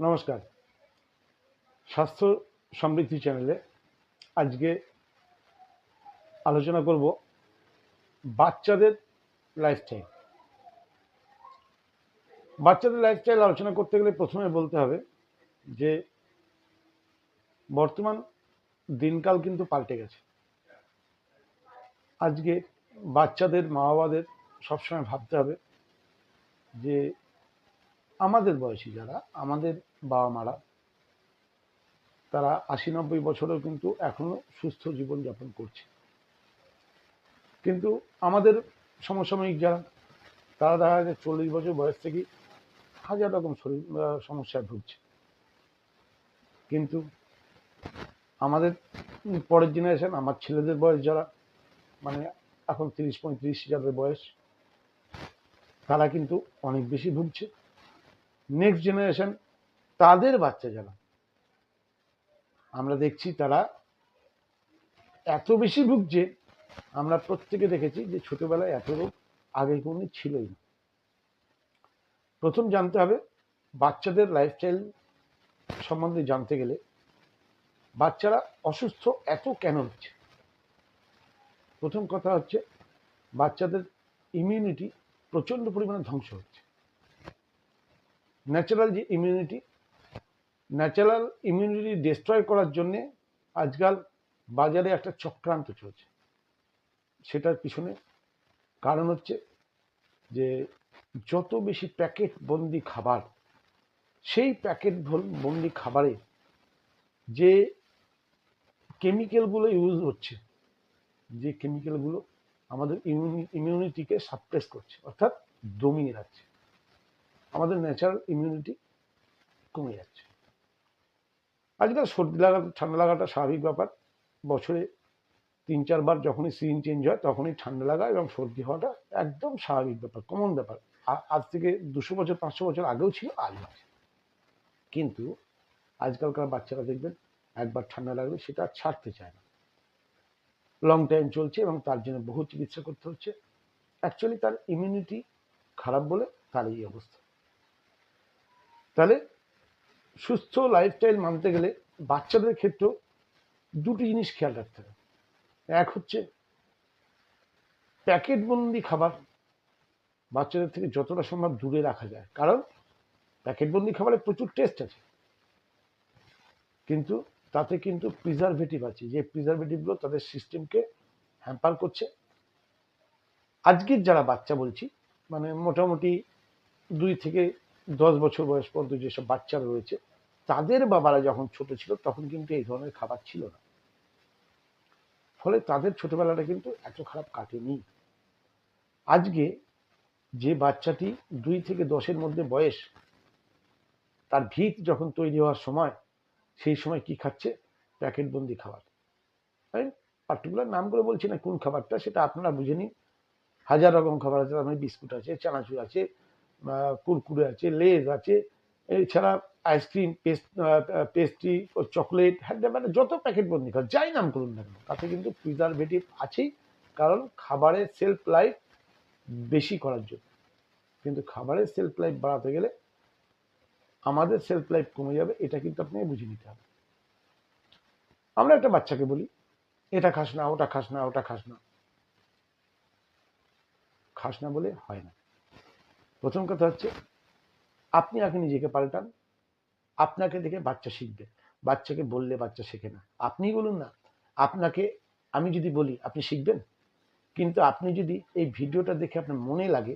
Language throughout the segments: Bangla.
নমস্কার। স্বাস্থ্য সমৃদ্ধি চ্যানেলে আজকে আলোচনা করব বাচ্চাদের লাইফস্টাইল বাচ্চাদের লাইফস্টাইল আলোচনা করতে গেলে প্রথমে বলতে হবে যে, বর্তমান দিনকাল কিন্তু পাল্টে গেছে। আজকে বাচ্চাদের মা বাবাদের সবসময় ভাবতে হবে যে আমাদের বয়সী যারা, আমাদের বাবা মারা তারা আশি নব্বই বছরেও কিন্তু এখনও সুস্থ জীবনযাপন করছে। কিন্তু আমাদের সমসাময়িক যারা, তারা দেখা যায় চল্লিশ বছর বয়স থেকেই হাজার রকম শরীর সমস্যায় ভুগছে। কিন্তু আমাদের পরের জেনারেশন আমার ছেলেদের বয়স যারা মানে এখন তিরিশ পঁয়ত্রিশ যাদের বয়স, তারা কিন্তু অনেক বেশি ভুগছে। নেক্সট জেনারেশন তাদের বাচ্চা যারা, আমরা দেখছি তারা এত বেশি ভুগছে, আমরা প্রত্যেকে দেখেছি যে ছোটবেলায় এত রোগ আগে কোনো ছিলই না। প্রথম জানতে হবে, বাচ্চাদের লাইফস্টাইল সম্বন্ধে জানতে গেলে বাচ্চারা অসুস্থ এত কেন হচ্ছে? প্রথম কথা হচ্ছে, বাচ্চাদের ইমিউনিটি প্রচণ্ড পরিমাণে ধ্বংস হচ্ছে। ন্যাচারাল যে ইমিউনিটি ন্যাচারাল ইমিউনিটি ডিস্ট্রয় করার জন্যে আজকাল বাজারে একটা চক্রান্ত চলছে। সেটার পিছনে কারণ হচ্ছে যে যত বেশি প্যাকেট বন্দি খাবার, সেই প্যাকেট বন্দি খাবারে যে কেমিক্যালগুলো ইউজ হচ্ছে, যে কেমিক্যালগুলো আমাদের ইমিউনিটিকে সাপ্রেস করছে, অর্থাৎ দমিয়ে রাখছে। ন্যাচারাল ইমিউনিটি কমে যাচ্ছে। আজকাল সর্দি লাগা, ঠান্ডা লাগাটা স্বাভাবিক ব্যাপার। বছরে তিন চারবার যখনই সিজন চেঞ্জ হয়, তখনই ঠান্ডা লাগা এবং সর্দি হওয়াটা একদম স্বাভাবিক ব্যাপার কমন ব্যাপার। আজ থেকে দুশো বছর, পাঁচশো বছর আগেও ছিল আজও আছে কিন্তু আজকালকার বাচ্চারা দেখবেন, একবার ঠান্ডা লাগলে সেটা আর ছাড়তে চায় না। লং টাইম চলছে এবং তার জন্য বহু চিকিৎসা করতে হচ্ছে। অ্যাকচুয়ালি তার ইমিউনিটি খারাপ বলে তার এই অবস্থা। তাহলে সুস্থ লাইফস্টাইল মানতে গেলে বাচ্চাদের ক্ষেত্রেও দুটি জিনিস খেয়াল রাখতে হবে। এক হচ্ছে প্যাকেটবন্দি খাবার বাচ্চাদের থেকে যতটা সম্ভব দূরে রাখা যায়। কারণ প্যাকেটবন্দি খাবারে প্রচুর টেস্ট আছে। কিন্তু তাতে কিন্তু প্রিজারভেটিভ আছে। যে প্রিজারভেটিভগুলো তাদের সিস্টেমকে হ্যাম্পার করছে। আজকের যারা বাচ্চা বলছি মানে মোটামুটি দুই থেকে দশ বছর বয়স পর্যন্ত যেসব বাচ্চারা রয়েছে, তাদের বাবারা যখন ছোট ছিল, তখন কিন্তু এই ধরনের খাবার ছিল না। ফলে তাদের ছোটবেলাটা কিন্তু এত খারাপ কাটেনি। আজকে যে বাচ্চাটি দুই থেকে দশের মধ্যে বয়স, তার ভিত যখন তৈরি হওয়ার সময়, সেই সময় কি খাচ্ছে? প্যাকেটবন্দি খাবার। আমি পার্টিকুলার নাম করে বলছি না কোন খাবারটা, সেটা আপনারা বুঝে নিন। হাজার রকম খাবার আছে, তার বিস্কুট আছে, চানাচুর আছে কুরকুরে আছে, লেজ আছে, এছাড়া আইসক্রিম পেস্ট পেস্ট্রি, চকলেট হ্যাঁ মানে যত প্যাকেট বন্দি খাবার যাই নাম করুন না কেন, তাতে কিন্তু প্রিজারভেটিভ আছেই, কারণ খাবারের সেলফ লাইফ বেশি করার জন্য। কিন্তু খাবারের সেলফ লাইফ বাড়াতে গেলে আমাদের সেলফ লাইফ কমে যাবে, এটা কিন্তু আপনাকে বুঝে নিতে হবে। আমরা একটা বাচ্চাকে বলি, এটা খাস না, ওটা খাস না, ওটা খাস না। খাস না বলে হয় না। প্রথম কথা হচ্ছে, আপনি আগে নিজেকে পাল্টান। আপনাকে দেখে বাচ্চা শিখবে। বাচ্চাকে বললে বাচ্চা শেখে না। আপনি বলুন না, আপনাকে আমি যদি বলি, আপনি শিখবেন? কিন্তু আপনি যদি এই ভিডিওটা দেখে আপনার মনে লাগে,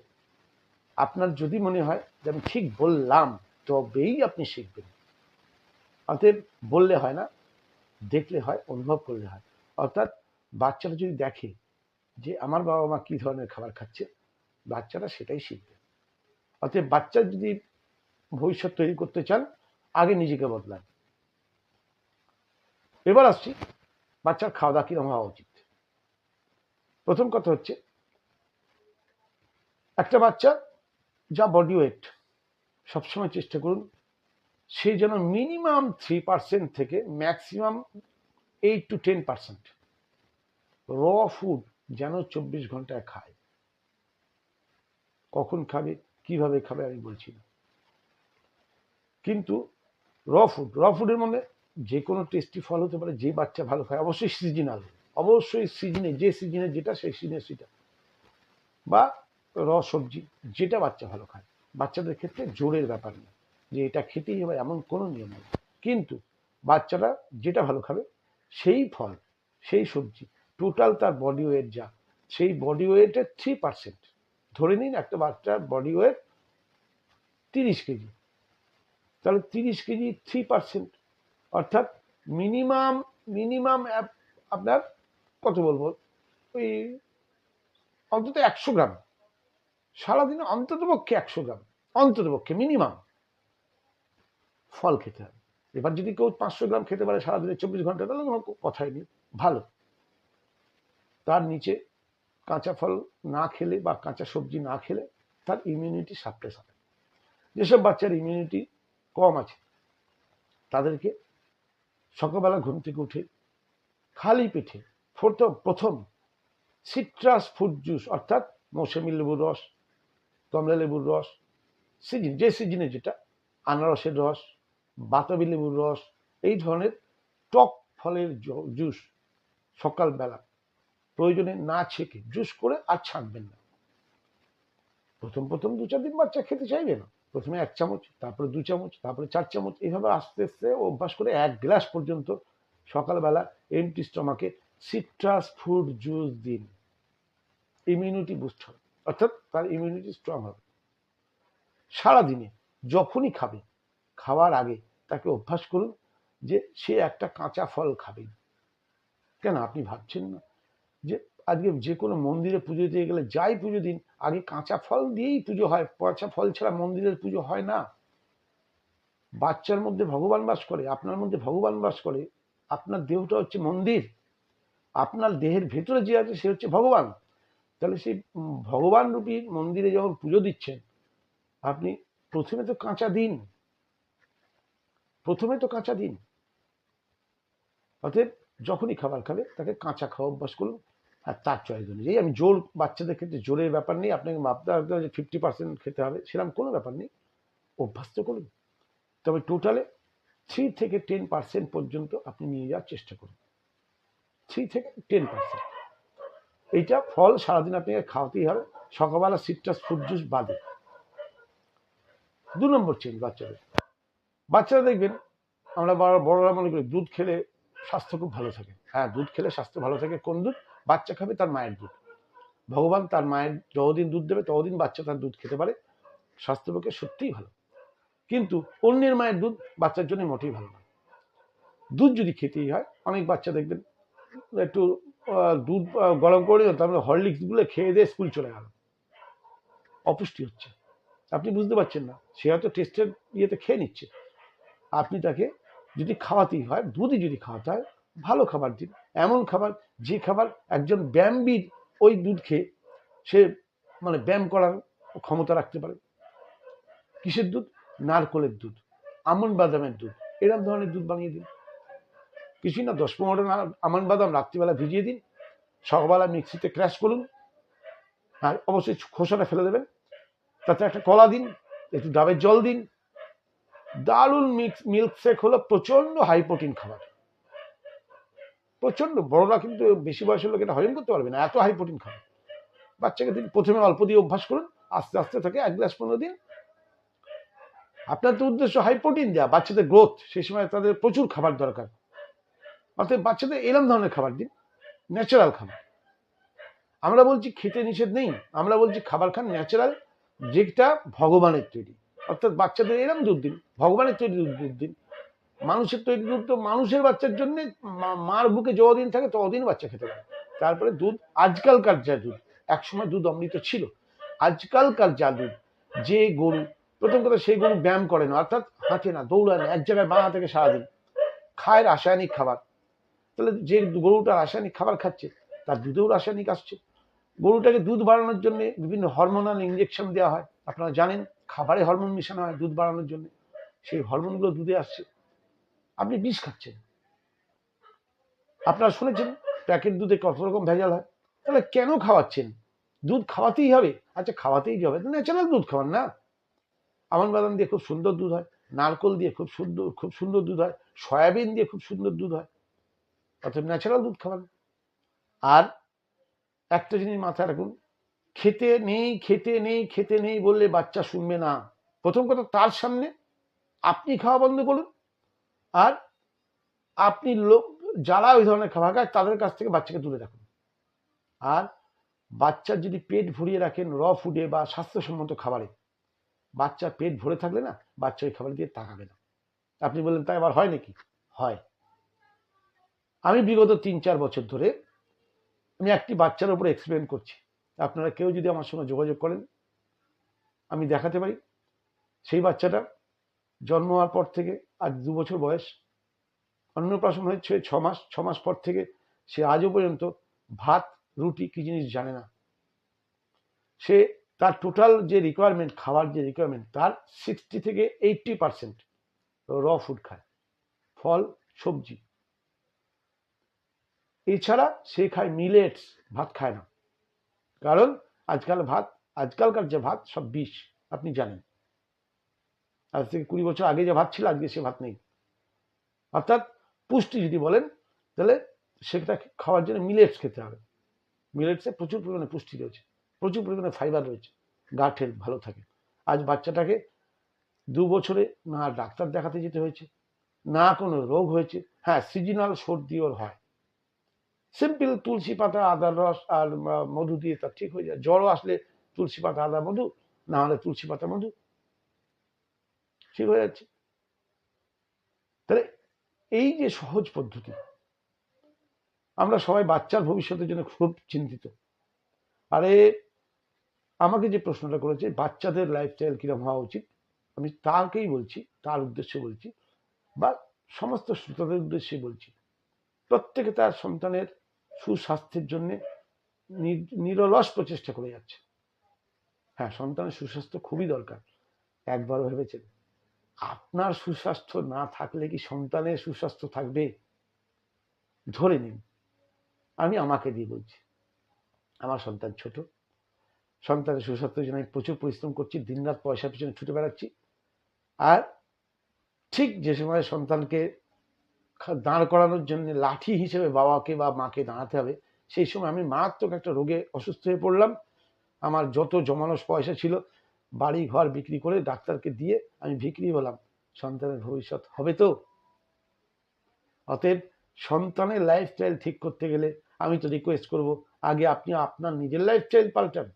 আপনার যদি মনে হয় যে আমি ঠিক বললাম, তবেই আপনি শিখবেন। অতএব বললে হয় না, দেখলে হয়, অনুভব করলে হয়। অর্থাৎ বাচ্চারা যদি দেখে যে আমার বাবা মা কি ধরনের খাবার খাচ্ছে, বাচ্চারা সেটাই শিখবে। অতএব বাচ্চা যদি ভবিষ্যৎ তৈরি করতে চান, আগে নিজেকে বদলান। এবার আসছি, বাচ্চার খাওয়া দাওয়া কীরকম হওয়া উচিত? প্রথম কথা হচ্ছে, একটা বাচ্চা যা বডি ওয়েট সবসময় চেষ্টা করুন, সে যেন মিনিমাম থ্রি পার্সেন্ট থেকে maximum eight to ten percent র ফুড যেন চব্বিশ ঘন্টায় খায়। কখন খাবে? কীভাবে খাবে আমি বলছি না। কিন্তু র ফুড র ফুডের মধ্যে যে কোনো টেস্টি ফল হতে পারে, যে বাচ্চা ভালো খায়, অবশ্যই সিজনাল অবশ্যই সিজনে যে সিজনে যেটা, সেই সিজনে সেটা। বা র সবজি, যেটা বাচ্চা ভালো খায়। বাচ্চাদের ক্ষেত্রে জোরের ব্যাপার নেই যে এটা খেতেই হবে, এমন কোনো নিয়ম নেই। কিন্তু বাচ্চারা যেটা ভালো খাবে, সেই ফল, সেই সবজি টোটাল তার বডি ওয়েট যা, সেই বডি ওয়েটের থ্রি পার্সেন্ট ধরে নিন একটা বাচ্চার বডি ওয়েট তিরিশ কেজি। তাহলে তিরিশ কেজি থ্রি পার্সেন্ট অর্থাৎ মিনিমাম মিনিমাম আপনার কত বলব? ওই অন্তত একশো গ্রাম। সারাদিনে অন্তত পক্ষে একশো গ্রাম। অন্তত পক্ষে মিনিমাম ফল খেতে হবে। এবার যদি কেউ পাঁচশো গ্রাম খেতে পারে সারাদিনে চব্বিশ ঘণ্টা, তাহলে কোনো কথাই নেই। ভালো। তার নিচে কাঁচা ফল না খেলে বা কাঁচা সবজি না খেলে তার ইমিউনিটি সাপ্রেস হবে। যেসব বাচ্চার ইমিউনিটি কম আছে, তাদেরকে সকালবেলা ঘুম থেকে উঠে খালি পেটে প্রথম প্রথম সিট্রাস ফ্রুট জুস অর্থাৎ মৌসুমি লেবুর রস, কমলা লেবুর রস সিজন যে সিজনে যেটা, আনারসের রস, বাতাবি লেবুর রস, এই ধরনের টক ফলের জুস সকালবেলা প্রয়োজনে না ছেঁকে জুস করে আর ছাঁকবেন না। প্রথম প্রথম দু চার দিন বাচ্চা খেতে চাইবে না। প্রথমে এক চামচ, তারপরে দু চামচ, তারপরে চার চামচ এইভাবে আস্তে আস্তে অভ্যাস করে এক গ্লাস পর্যন্ত সকালবেলা এমটি স্টমাকে সিট্রাস ফুড জুস দিন। ইমিউনিটি বুস্ট হবে, অর্থাৎ তার ইমিউনিটি স্ট্রং হবে। সারাদিনে যখনই খাবে খাওয়ার আগে তাকে অভ্যাস করুন যে সে একটা কাঁচা ফল খাবে। কেন? আপনি ভাবছেন না। যে আজকে যে কোনো মন্দিরে পুজো দিয়ে গেলে যাই পুজো দিন, আগে কাঁচা ফল দিয়েই পুজো হয়। পচা ফল ছাড়া মন্দিরের পুজো হয় না। বাচ্চার মধ্যে ভগবান বাস করে, আপনার মধ্যে ভগবান বাস করে, আপনার দেহটা হচ্ছে মন্দির। আপনার দেহের ভেতরে যে আছে সে হচ্ছে ভগবান। তাহলে সেই ভগবান রূপী মন্দিরে যখন পুজো দিচ্ছেন, আপনি প্রথমে তো কাঁচা দিন। প্রথমে তো কাঁচা দিন। অতএব যখনই খাবার খাবে, তাকে কাঁচা খাওয়া অভ্যাস করুন। আর তার চয়েস অনুযায়ী আমি জোর, বাচ্চাদের ক্ষেত্রে জোরের ব্যাপার নেই। আপনাকে ভাবতে হবে যে ফিফটি পার্সেন্ট খেতে হবে সেরকম কোনো ব্যাপার নেই। অভ্যাস তো করুন। তবে টোটালে থ্রি থেকে টেন পার্সেন্ট পর্যন্ত আপনি নিয়ে যাওয়ার চেষ্টা করুন। থ্রি থেকে টেন পার্সেন্ট এইটা ফল সারাদিন আপনাকে খাওয়াতেই হবে। সকালবেলা সিট্রাস ফ্রুট জুস বাদে। দু নম্বর চেঞ্জ বাচ্চাদের। বাচ্চারা দেখবেন, আমরা বড়রা মনে করি দুধ খেলে স্বাস্থ্য খুব ভালো থাকে। হ্যাঁ দুধ খেলে স্বাস্থ্য ভালো থাকে। কোন দুধ? বাচ্চা খাবে, তার মায়ের দুধ। ভগবান তার মায়ের যতদিন দুধ দেবে, ততদিন বাচ্চা তার দুধ খেতে পারে। স্বাস্থ্যের পক্ষে সত্যিই ভালো। কিন্তু অন্যের মায়ের দুধ বাচ্চার জন্য মোটেই ভালো না। দুধ যদি খেতেই হয়, অনেক বাচ্চা দেখবেন, একটু দুধ গরম করে তারপরে হরলিক্সগুলো খেয়ে দিয়ে স্কুল চলে গেল। অপুষ্টি হচ্ছে। আপনি বুঝতে পারছেন না, সে হয়তো টেস্টের ইয়েতে খেয়ে নিচ্ছে। আপনি তাকে যদি খাওয়াতেই হয়, দুধই যদি খাওয়াতে হয়, ভালো খাবার দিন। এমন খাবার যে খাবার একজন ব্যায়ামবিদ ওই দুধ খেয়ে সে মানে ব্যায়াম করার ক্ষমতা রাখতে পারে। কিসের দুধ? নারকলের দুধ, আমন বাদামের দুধ এরকম ধরনের দুধ বানিয়ে দিন। কিছুই না, দশ পনেরো আমন বাদাম রাত্রিবেলা ভিজিয়ে দিন, সকালবেলা মিক্সিতে ক্র্যাশ করুন, আর অবশ্যই খোসাটা ফেলে দেবেন। তাতে একটা কলা দিন, একটু ডাবের জল দিন। দারুণ মিক্স, মিল্কশেক হলো প্রচণ্ড হাই প্রোটিন খাবার। প্রচণ্ড বড়রা কিন্তু বেশি বয়সের লোক এটা হজম করতে পারবে না, এত হাই প্রোটিন খাবার বাচ্চাকে দিন প্রথমে অল্প দিয়ে অভ্যাস করুন, আস্তে আস্তে থাকে, এক গ্লাস পনেরো দিন। আপনার তো উদ্দেশ্য হাই প্রোটিন দেওয়া বাচ্চাদের গ্রোথ সেই সময় তাদের প্রচুর খাবার দরকার। অর্থাৎ বাচ্চাদের এরম ধরনের খাবার দিন ন্যাচারাল খাবার। আমরা বলছি খেতে নিষেধ নেই, আমরা বলছি খাবার খান ন্যাচারাল যেটা ভগবানের তৈরি। অর্থাৎ বাচ্চাদের এরম দুধ দিন, ভগবানের তৈরি দুধ দিন। মানুষের তৈরি দুধ তো মানুষের বাচ্চার জন্য মার বুকে যতদিন থাকে ততদিন বাচ্চা খেতে পারে। তারপরে দুধ, আজকালকার যা দুধ, একসময় দুধ অমৃত ছিল। আজকালকার যা দুধ, যে গরু, প্রথম কথা সেই গরু ব্যায়াম করে না, অর্থাৎ হাঁটে না, দৌড়ায় না, এক জায়গায় বাঁ থেকে সারাদিন। খায় রাসায়নিক খাবার। তাহলে যে গরুটা রাসায়নিক খাবার খাচ্ছে, তার দুধেও রাসায়নিক আসছে। গরুটাকে দুধ বাড়ানোর জন্য বিভিন্ন হরমোনাল ইঞ্জেকশন দেওয়া হয়। আপনারা জানেন, খাবারে হরমোন মেশানো হয় দুধ বাড়ানোর জন্য। সেই হরমোনগুলো দুধে আসছে। আপনি বিষ খাচ্ছেন। আপনারা শুনেছেন, প্যাকেট দুধে কত রকম ভেজাল হয়? তাহলে কেন খাওয়াচ্ছেন? দুধ খাওয়াতেই হবে। আচ্ছা খাওয়াতেই হবে। ন্যাচারাল দুধ খাওয়ান না। আমন বাদাম দিয়ে খুব সুন্দর দুধ হয়, নারকল দিয়ে খুব সুন্দর খুব সুন্দর দুধ হয়, সয়াবিন দিয়ে খুব সুন্দর দুধ হয়। অর্থাৎ ন্যাচারাল দুধ খাওয়ান। আর একটা জিনিস মাথায় রাখুন, খেতে নেই খেতে নেই খেতে নেই বললে বাচ্চা শুনবে না। প্রথম কথা, তার সামনে আপনি খাওয়া বন্ধ করুন। আর আপনি লোক, যারা ওই ধরনের খাবার খায়, তাদের কাছ থেকে বাচ্চাকে দূরে রাখুন। আর বাচ্চার যদি পেট ভরিয়ে রাখেন, র ফুডে বা স্বাস্থ্যসম্মত খাবারে, বাচ্চা পেট ভরে থাকলে না, বাচ্চা ওই খাবার দিয়ে তাকাবে না। আপনি বললেন তাই আবার হয় নাকি? হয়। আমি বিগত তিন চার বছর ধরে আমি একটি বাচ্চার উপরে এক্সপেরিমেন্ট করছি। আপনারা কেউ যদি আমার সঙ্গে যোগাযোগ করেন, আমি দেখাতে পারি। সেই বাচ্চাটা জন্ম হওয়ার পর থেকে আজ দু বছর বয়স। অন্নপ্রাশন হয়েছে ছ মাস ছ মাস পর থেকে সে আজও পর্যন্ত ভাত, রুটি কি জিনিস জানে না। সে তার টোটাল যে রিকোয়ারমেন্ট খাবার যে রিকোয়ারমেন্ট তার সিক্সটি থেকে এইটটি পার্সেন্ট র ফুড খায়। ফল, সবজি। এছাড়া সে খায় মিলেটস ভাত খায় না। কারণ আজকাল ভাত, আজকালকার যে ভাত, সব বিষ, আপনি জানেন। আজ থেকে কুড়ি বছর আগে যে ভাত ছিল, আজকে সে ভাত নেই। অর্থাৎ পুষ্টি যদি বলেন, তাহলে সেটা খাওয়ার জন্য মিলেটস খেতে হবে। মিলেটসে প্রচুর পরিমাণে পুষ্টি রয়েছে, প্রচুর পরিমাণে ফাইবার রয়েছে গাট হেলথ ভালো থাকে। আজ বাচ্চাটাকে দু বছরে না ডাক্তার দেখাতে যেতে হয়েছে, না কোনো রোগ হয়েছে। হ্যাঁ সিজনাল সর্দি ওর হয়। সিম্পল তুলসী পাতা, আদার রস আর মধু দিয়ে তার ঠিক হয়ে যায়। জ্বরও আসলে তুলসী পাতা, আদা, মধু, না হলে তুলসী পাতা, মধু। ঠিক হয়ে যাচ্ছে। তাহলে এই যে সহজ পদ্ধতি, আমরা সবাই বাচ্চার ভবিষ্যতের জন্য খুব চিন্তিত। আরে, আমাকে যে প্রশ্নটা করেছে, বাচ্চাদের লাইফস্টাইল কীরকম হওয়া উচিত? আমি তাকেই বলছি, তার উদ্দেশ্যে বলছি, বা সমস্ত শ্রোতাদের উদ্দেশ্যে বলছি। প্রত্যেকে তার সন্তানের সুস্বাস্থ্যের জন্য নিরলস প্রচেষ্টা করে যাচ্ছে। হ্যাঁ সন্তানের সুস্বাস্থ্য খুবই দরকার একবার ভেবেছেন। আপনার সুস্বাস্থ্য না থাকলে কি সন্তানের সুস্বাস্থ্য থাকবে? ধরে নিন, আমি আমাকে দিয়ে বলছি, আমার সন্তান ছোট, সন্তানের সুস্বাস্থ্যের জন্য আমি প্রচুর পরিশ্রম করছি, দিনরাত পয়সা পিছনে ছুটে বেড়াচ্ছি, আর ঠিক যে সময় সন্তানকে দাঁড় করানোর জন্য লাঠি হিসেবে বাবাকে বা মাকে দাঁড়াতে হবে, সেই সময় আমি মারাত্মক একটা রোগে অসুস্থ হয়ে পড়লাম। আমার যত জমানো পয়সা ছিল বাড়ি ঘর বিক্রি করে ডাক্তারকে দিয়ে আমি বিক্রি হলাম। সন্তানের ভবিষ্যৎ হবে তো? অতএব সন্তানের লাইফস্টাইল ঠিক করতে গেলে আমি তো রিকোয়েস্ট করব, আগে আপনি আপনার নিজের লাইফস্টাইল পাল্টান।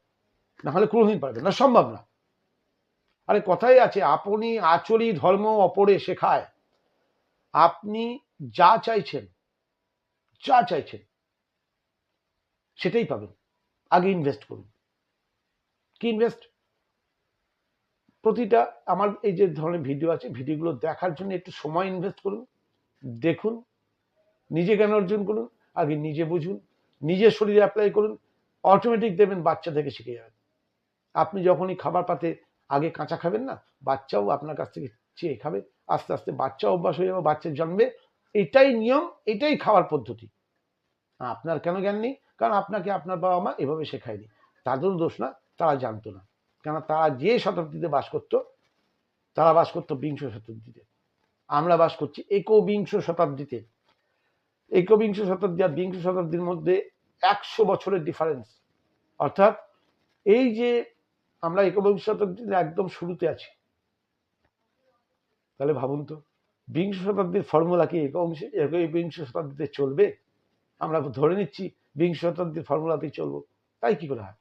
না হলে কোনোদিন পারবেন না, সম্ভব না। আরে কথাই আছে, আপনি আচরি ধর্ম অপরে শেখায়। আপনি যা চাইছেন যা চাইছেন, সেটাই পাবেন। আগে ইনভেস্ট করুন। কি ইনভেস্ট প্রতিটা আমার এই যে ধরনের ভিডিও আছে ভিডিওগুলো দেখার জন্য একটু সময় ইনভেস্ট করুন, দেখুন, নিজে জ্ঞান অর্জন করুন, আগে নিজে বুঝুন, নিজের শরীরে অ্যাপ্লাই করুন অটোমেটিক দেবেন বাচ্চা থেকে শিখে যাবেন। আপনি যখনই খাবার পাতে আগে কাঁচা খাবেন না, বাচ্চাও আপনার কাছ থেকে চেয়ে খাবে, আস্তে আস্তে বাচ্চা অভ্যাস হয়ে যাবে, বাচ্চা জন্মে, এটাই নিয়ম, এটাই খাওয়ার পদ্ধতি। আপনার কেন জ্ঞান নেই? কারণ আপনাকে আপনার বাবা মা এভাবে শেখায়নি। তাদেরও দোষ না, তারা জানতো না। কেন তারা যে শতাব্দীতে বাস করতো, তারা বাস করতো বিংশ শতাব্দীতে। আমরা বাস করছি একবিংশ শতাব্দীতে। একবিংশ শতাব্দী আর বিংশ শতাব্দীর মধ্যে একশো বছরের ডিফারেন্স অর্থাৎ এই যে আমরা একবিংশ শতাব্দীতে একদম শুরুতে আছি, তাহলে ভাবুন তো, বিংশ শতাব্দীর ফর্মুলা কি একবিংশ শতাব্দীতে চলবে? আমরা ধরে নিচ্ছি বিংশ শতাব্দীর ফর্মুলাতেই চলবো। তাই কি করে হয়?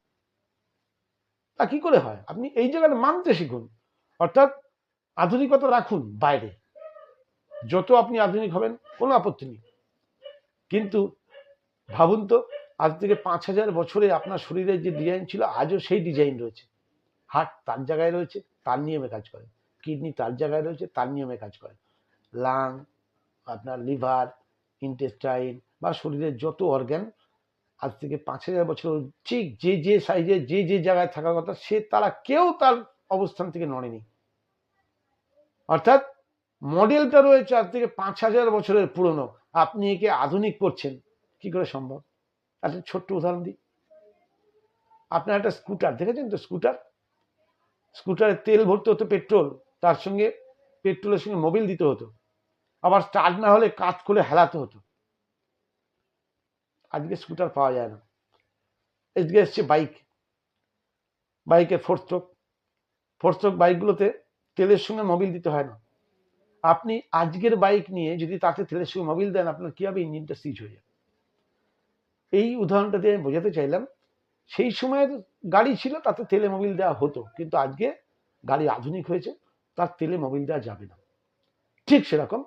তা কি করে হয়? আপনি এই জায়গাটা মানতে শিখুন। অর্থাৎ আধুনিকতা রাখুন বাইরে। যত আপনি আধুনিক হবেন, কোনো আপত্তি নেই। কিন্তু ভাবুন তো, আজ থেকে পাঁচ হাজার বছরে আপনার শরীরের যে ডিজাইন ছিল, আজও সেই ডিজাইন রয়েছে। হার্ট তার জায়গায় রয়েছে, তার নিয়মে কাজ করে। কিডনি তার জায়গায় রয়েছে, তার নিয়মে কাজ করে। লাং আপনার লিভার ইন্টেস্টাইন বা শরীরের যত অর্গ্যান আজ থেকে পাঁচ হাজার বছর ঠিক যে যে সাইজে যে যে জায়গায় থাকার কথা, সে তারা কেউ তার অবস্থান থেকে নড়েনি। অর্থাৎ মডেলটা রয়েছে আজ থেকে পাঁচ হাজার বছরের পুরনো। আপনি একে আধুনিক করছেন, কি করে সম্ভব? একটা ছোট্ট উদাহরণ দিই। আপনার একটা স্কুটার দেখেছেন তো স্কুটার স্কুটারে তেল ভরতে হতো পেট্রোল তার সঙ্গে পেট্রোলের সঙ্গে মোবিল দিতে হতো। আবার স্টার্ট না হলে কাজ খুলে হেলাতে হতো। আজকে স্কুটার পাওয়া যায় না। আজকে এসছে বাইক বাইকের ফোর স্ট্রোক বাইকগুলোতে তেলের সঙ্গে মোবিল দিতে হয় না। আপনি আজকের বাইক নিয়ে যদি তাতে তেলের সঙ্গে মোবিল দেন, আপনার কি হবে? ইঞ্জিনটা সিজ হয়ে যাবে। এই উদাহরণটা দিয়ে আমি বোঝাতে চাইলাম, সেই সময়ের গাড়ি ছিল, তাতে তেলে মোবিল দেওয়া হতো। কিন্তু আজকে গাড়ি আধুনিক হয়েছে, তার তেলে মোবিল দেওয়া যাবে না। ঠিক সেরকম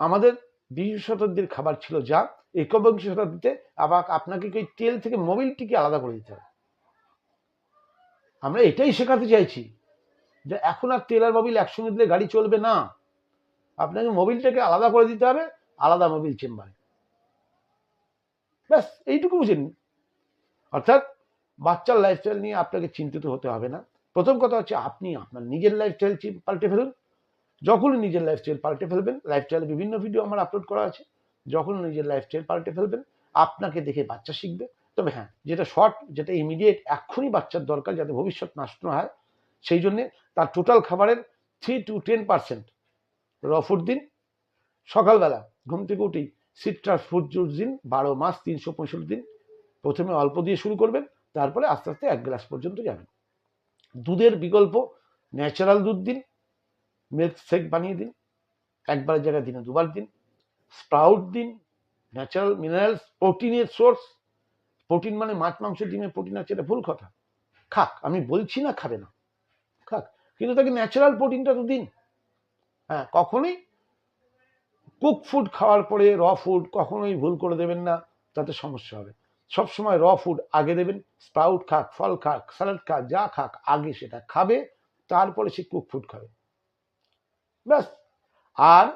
আমাদের বিশ শতাব্দীর খাবার ছিল যা একবিংশ শতাব্দীতে আবার আপনাকে ওই তেল থেকে মোবিলটিকে আলাদা করে দিতে হবে? আমরা এটাই শেখাতে চাইছি যে এখন আর তেল আর মোবিল একসঙ্গে দিলে গাড়ি চলবে না। আপনাকে মোবিলটাকে আলাদা করে দিতে হবে, আলাদা মোবিল চেম্বারে। ব্যাস, এইটুকু বুঝেন অর্থাৎ বাচ্চার লাইফস্টাইল নিয়ে আপনাকে চিন্তিত হতে হবে না। প্রথম কথা হচ্ছে আপনি আপনার নিজের লাইফস্টাইল পাল্টে ফেলুন। যখনই নিজের লাইফস্টাইল পাল্টে ফেলবেন লাইফস্টাইলে বিভিন্ন ভিডিও আমার আপলোড করা আছে। যখন নিজের লাইফস্টাইল পাল্টে ফেলবেন, আপনাকে দেখে বাচ্চা শিখবে। তবে হ্যাঁ যেটা শর্ট যেটা ইমিডিয়েট এক্ষুনি বাচ্চার দরকার যাতে ভবিষ্যৎ নষ্ট না হয়, সেই জন্যে তার টোটাল খাবারের থ্রি টু টেন পার্সেন্ট র দিন। সকালবেলা ঘুম থেকে উঠেই সিট্রাস ফ্রুট জুস দিন, বারো মাস তিনশো পঁয়ষট্টি দিন। প্রথমে অল্প দিয়ে শুরু করবেন, তারপরে আস্তে আস্তে এক গ্লাস পর্যন্ত যাবেন। দুধের বিকল্প ন্যাচারাল দুধ দিন মিল্ক শেক বানিয়ে দিন, একবারের জায়গায় দিনে দুবার দিন। স্প্রাউট দিন ন্যাচারাল মিনারেলস প্রোটিনের সোর্স প্রোটিন মানে মাছ, মাংস ডিমে প্রোটিন আছে, এটা ভুল কথা। খাক, আমি বলছি না খাবে না। খাক, কিন্তু তাকে ন্যাচারাল প্রোটিনটা তো দিন। হ্যাঁ কখনোই কুক ফুড খাওয়ার পরে র ফুড কখনোই ভুল করে দেবেন না, তাতে সমস্যা হবে। সবসময় র ফুড আগে দেবেন, স্প্রাউট খাক, ফল খাক স্যালাড খাক, যা খাক, আগে সেটা খাবে, তারপরে সে কুক ফুড খাবে। ব্যাস। আর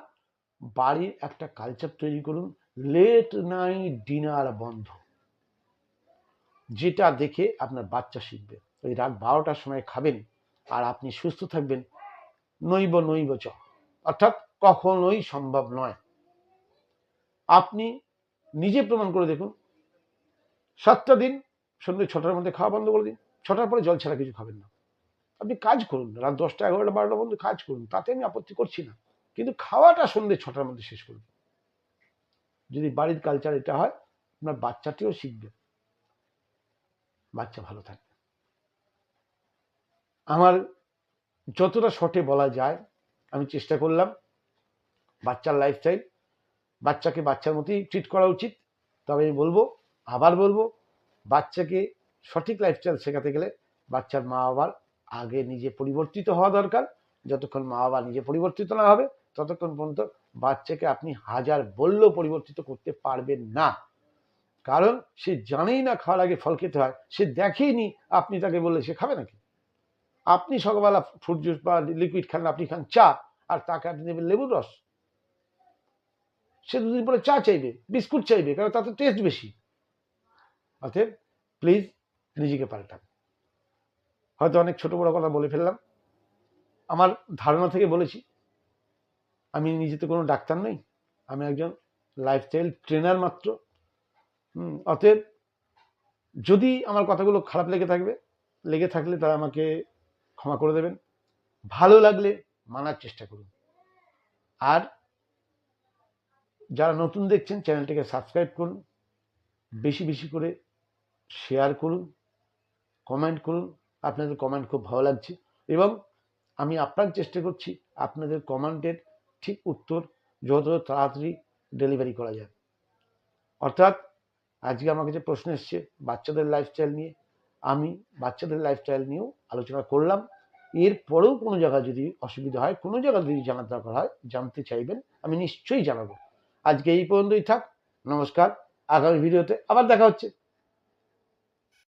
বাড়ির একটা কালচার তৈরি করুন। লেট নাইট ডিনার বন্ধ। যেটা দেখে আপনার বাচ্চা শিখবে। ওই রাত বারোটার সময় খাবেন আর আপনি সুস্থ থাকবেন। নৈব নৈব চ। অর্থাৎ কখনোই সম্ভব নয়। আপনি নিজে প্রমাণ করে দেখুন। সাতটা দিন সন্ধ্যে ছটার মধ্যে খাওয়া বন্ধ করে দিন। ছটার পরে জল ছাড়া কিছু খাবেন না। আপনি কাজ করুন। রাত দশটা, এগারোটা, বারোটা পর্যন্ত কাজ করুন। তাতে আমি আপত্তি করছি না। কিন্তু খাওয়াটা সন্ধ্যে ছটার মধ্যে শেষ করবে। যদি বাড়ির কালচার এটা হয়, আপনার বাচ্চাটিও শিখবে। বাচ্চা ভালো থাকবে। আমার যতটা শর্টে বলা যায়, আমি চেষ্টা করলাম বাচ্চার লাইফস্টাইল বাচ্চাকে বাচ্চার মতোই ট্রিট করা উচিত। তবে আমি বলব, আবার বলব, বাচ্চাকে সঠিক লাইফস্টাইল শেখাতে গেলে বাচ্চার মা বাবার আগে নিজে পরিবর্তিত হওয়া দরকার। যতক্ষণ মা বাবা নিজে পরিবর্তিত না হবে ততক্ষণ পর্যন্ত বাচ্চাকে আপনি হাজার বললেও পরিবর্তিত করতে পারবেন না। কারণ সে জানেই না খাওয়ার আগে ফল খেতে হয়, সে দেখেইনি আপনি তাকে বললে সে খাবে নাকি? আপনি সকালবেলা ফ্রুট জুস বা লিকুইড খান, আপনি খান চা, আর তাকে আপনি দেবেন লেবুর রস। সে দুদিন পরে চা চাইবে, বিস্কুট চাইবে, কারণ তাতে টেস্ট বেশি। অতএব প্লিজ নিজেকে পাল্টান। হয়তো অনেক ছোট বড় কথা বলে ফেললাম। আমার ধারণা থেকে বলেছি আমি নিজে তো কোনো ডাক্তার নই। আমি একজন লাইফস্টাইল ট্রেনার মাত্র। অতএব যদি আমার কথাগুলো খারাপ লেগে থাকবে, লেগে থাকলে তারা আমাকে ক্ষমা করে দেবেন। ভালো লাগলে মানার চেষ্টা করুন। আর যারা নতুন দেখছেন, চ্যানেলটিকে সাবস্ক্রাইব করুন। বেশি বেশি করে শেয়ার করুন। কমেন্ট করুন। আপনাদের কমেন্ট খুব ভালো লাগছে। এবং আমি আপনার চেষ্টা করছি আপনাদের কমেন্টের ঠিক উত্তর যত তাড়াতাড়ি ডেলিভারি করা যায়। অর্থাৎ আজকে আমার কাছে প্রশ্ন এসছে বাচ্চাদের লাইফস্টাইল নিয়ে, আমি বাচ্চাদের লাইফস্টাইল নিয়েও আলোচনা করলাম। এরপরেও কোনো জায়গায় যদি অসুবিধা হয়, কোনো জায়গায় যদি জানার দরকার হয়, জানতে চাইবেন, আমি নিশ্চয়ই জানাব। আজকে এই পর্যন্তই থাক, নমস্কার, আগামী ভিডিওতে আবার দেখা হচ্ছে।